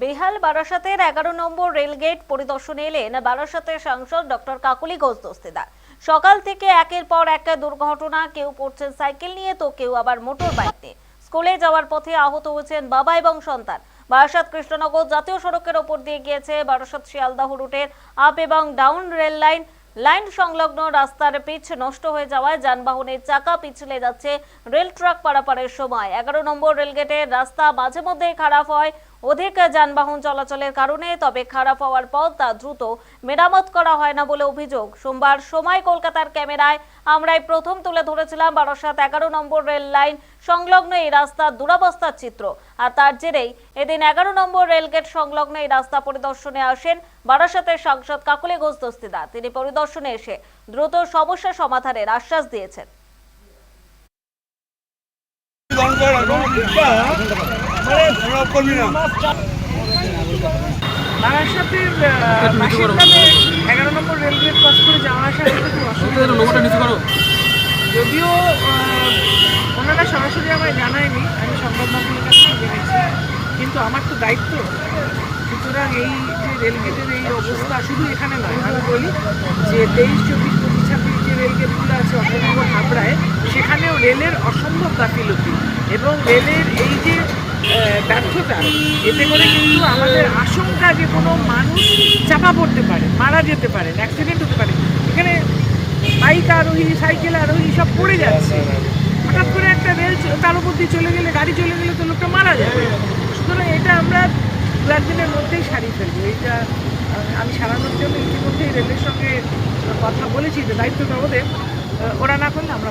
বেহাল বারাসাতের এগারো নম্বর রেলগেট পরিদর্শনে এলেন বারাসাতের সাংসদ ডক্টর কাকুলি ঘোষ দস্তিদার। সকাল থেকে একের পর এক দুর্ঘটনা, কেউ পড়ছেন সাইকেল নিয়ে, তো কেউ আবার মোটর বাইক স্কুলে যাওয়ার পথে আহত হয়েছেন বাবা এবং সন্তান। বারাসাত কৃষ্ণনগর জাতীয় সড়কের ওপর দিয়ে গিয়েছে বারাসাত শিয়ালদাহ রুটের আপ এবং ডাউন রেল লাইন। লাইন সংলগ্ন রাস্তার পিচ নষ্ট হয়ে যাওয়ায় যানবাহনের চাকা পিছলে যাচ্ছে রেল ট্রাক পারাপারের সময়। এগারো নম্বর রেলগেটের রাস্তা মাঝে মধ্যে খারাপ হয়। অধিক যানবাহন চলাচলের কারণে, তবে খারাপ হওয়ার পর তা দ্রুত মেরামত করা হয় না বলে অভিযোগ। সোমবার সময় কলকাতার ক্যামেরায় আমরাই প্রথম তুলে ধরেছিলাম বারাসাত এগারো নম্বর রেল লাইন সংলগ্ন এই রাস্তার দুরবস্থার চিত্র। আর তার জেরেই এদিন এগারো নম্বর রেলগেট সংলগ্ন এই রাস্তা পরিদর্শনে আসেন বারাসাতের সাংসদ কাকুলি ঘোষ দস্তিদার তিনি পরিদর্শনে এসে দ্রুত সমস্যা সমাধানের আশ্বাস দিয়েছেন। এগারো নম্বর রেলগেট ক্রস করে যাওয়া আসা করতে খুব অসুবিধা হচ্ছে। যদিও ওনারা সরাসরি আমায় জানায়নি আমি সংবাদ মাধ্যমের কিন্তু আমার তো দায়িত্ব সুতরাং এই যে রেলগেটের এই অবস্থা শুধু এখানে নয় আমি বলি যে তেইশ চব্বিশ পঁচিশ ছাব্বিশ যে রেলগেটগুলো আছে অশোকনগর হাবড়ায় সেখানেও রেলের অসম্ভব গাফিলতি এবং রেলের এই যে ব্যর্থতা। এতে করে কিন্তু আমাদের আশঙ্কা যে কোনো মানুষ চাপা পড়তে পারে, মারা যেতে পারে অ্যাক্সিডেন্ট হতে পারে। এখানে বাইক আরোহী সাইকেল আরোহী সব পড়ে যাচ্ছে। হঠাৎ করে একটা রেল তার উপর দিয়ে চলে গেলে, গাড়ি চলে গেলে তো লোকটা মারা যাবে। সুতরাং এটা আমরা দু একদিনের মধ্যেই সারিয়ে ফেলব। এইটা আমি সারানোর জন্য ইতিমধ্যেই রেলের সঙ্গে কথা বলেছি, যে দায়িত্বটা ওদের। ওরা না করলে আমরা।